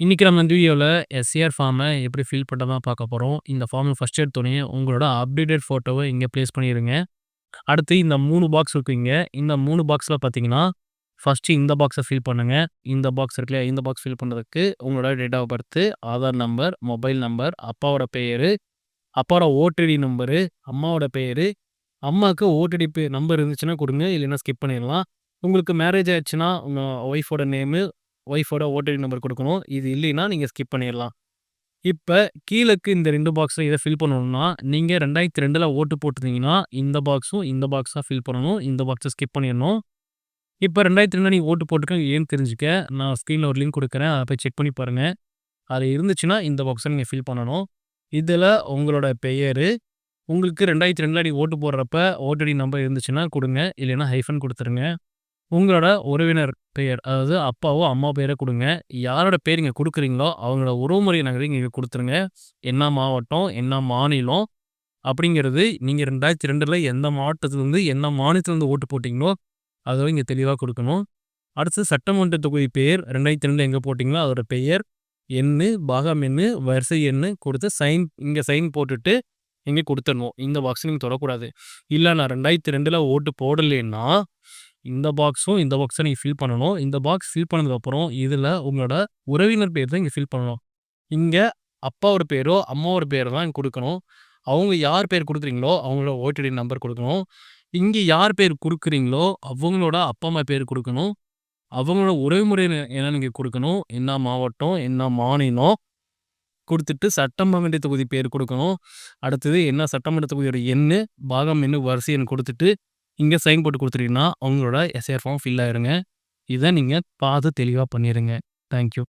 இன்னைக்கு நம்ம இந்த வீடியோவில் எஸ்ஏஆர் ஃபார்மை எப்படி ஃபில் பண்ணதான் பார்க்க போகிறோம் இந்த ஃபார்மை ஃபர்ஸ்ட் எடுத்தோடனே உங்களோட அப்டேட்டட் ஃபோட்டோவை இங்கே ப்ளேஸ் பண்ணிடுங்க அடுத்து இந்த மூணு பாக்ஸ் இருக்குங்க இந்த மூணு பாக்ஸில் பார்த்தீங்கன்னா, ஃபஸ்ட்டு இந்த பாக்ஸை ஃபில் பண்ணுங்கள் இந்த பாக்ஸ் இருக்குல்லையா, இந்த பாக்ஸ் ஃபில் பண்ணுறதுக்கு உங்களோட date of birth Aadhaar number, mobile number, அப்பாவோட பெயரு, அப்பாவோட ஓடிடி நம்பரு, அம்மாவோட பெயரு, அம்மாவுக்கு ஓடிடி பே நம்பர் இருந்துச்சுன்னா கொடுங்க. இல்லைன்னா ஸ்கிப் பண்ணிடலாம். உங்களுக்கு மேரேஜ் ஆயிடுச்சுன்னா உங்கள் ஒய்ஃபோட நேமு, ஒய்ஃபோட ஓடிடி நம்பர் கொடுக்கணும். இது இல்லைன்னா நீங்கள் ஸ்கிப் பண்ணிடலாம். இப்போ கீழக்கு இந்த 2 பாக்ஸ்ல இதை ஃபில் பண்ணணும்னா, நீங்க 2002ல ஓட்டு போட்டிருந்தீங்கன்னா, இந்த பாக்ஸும், இந்த பாக்ஸாக ஃபில் பண்ணணும். இந்த பாக்ஸை ஸ்கிப் பண்ணிடணும். இப்போ ரெண்டாயிரத்தி ரெண்டில் நீ ஓட்டு போட்டுருக்கீங்க ஏன்னு தெரிஞ்சுக்க, நான் ஸ்க்ரீனில் ஒரு லிங்க் கொடுக்குறேன். அதை போய் செக் பண்ணி பாருங்கள் அது இருந்துச்சுன்னா, இந்த பாக்ஸை நீங்கள் ஃபில் பண்ணணும். இதில் உங்களோட பெயர். உங்களுக்கு 2002ல நீங்க ஓட்டு போடுறப்ப ஓட்டடி நம்பர் இருந்துச்சுன்னா கொடுங்க. இல்லைன்னா ஹைஃபன் கொடுத்துருங்க. உங்களோட உறவினர் பெயர், அதாவது அப்பாவோ, அம்மா பேரை கொடுங்க. யாரோட பேர் இங்கே கொடுக்குறீங்களோ அவங்களோட உறவுமுறை நகரையும் நீங்கள் கொடுத்துருங்க. என்ன மாவட்டம், என்ன மாநிலம் அப்படிங்கிறது நீங்கள் ரெண்டாயிரத்தி ரெண்டில் எந்த மாவட்டத்துலேருந்து என்ன மாநிலத்துலேருந்து ஓட்டு போட்டிங்களோ அதை இங்கே தெளிவாக கொடுக்கணும். அடுத்து சட்டமன்ற தொகுதி பெயர் ரெண்டாயிரத்தி ரெண்டில் எங்கே போட்டிங்களோ அதோட பெயர், எண்ணு, பாகம் எண்ணு, வரிசை எண்ணு கொடுத்து சைன் இங்கே சைன் போட்டுட்டு இங்கே கொடுத்துடணும். இந்த பாக்ஸ் நீங்கள் தொடக்கூடாது. இல்லை நான் 2002ல ஓட்டு போடலைன்னா இந்த பாக்ஸும், இந்த பாக்ஸை நீங்கள் ஃபில் பண்ணணும். இந்த பாக்ஸ் ஃபில் பண்ணதுக்கப்புறம், இதில் உங்களோட உறவினர் பேர் தான் இங்கே ஃபில் பண்ணணும். இங்கே அப்பாவோட பேரோ, அம்மாவோட பேரோ தான் கொடுக்கணும். அவங்க யார் பேர் கொடுக்குறீங்களோ அவங்களோட ஓடிடி நம்பர் கொடுக்கணும். இங்கே யார் பேர் கொடுக்குறீங்களோ அவங்களோட அப்பா, அம்மா பேர் கொடுக்கணும். அவங்களோட உறவுமுறை என்ன நீங்கள் கொடுக்கணும். என்ன மாவட்டம், என்ன மாநிலம் கொடுத்துட்டு சட்டமன்ற தொகுதி பேர் கொடுக்கணும். அடுத்தது என்ன சட்டமன்ற தொகுதியோட எண்ணு, பாகம் எண்ணு, வரிசை எண் கொடுத்துட்டு இங்க சைன் போட்டு கொடுத்துட்டீங்கன்னா உங்களோட எஸ்ஏஆர் ஃபார்ம் ஃபில் ஆயிருங்க. இத நீங்க பார்த்து தெளிவா பண்ணிருங்க. Thank you.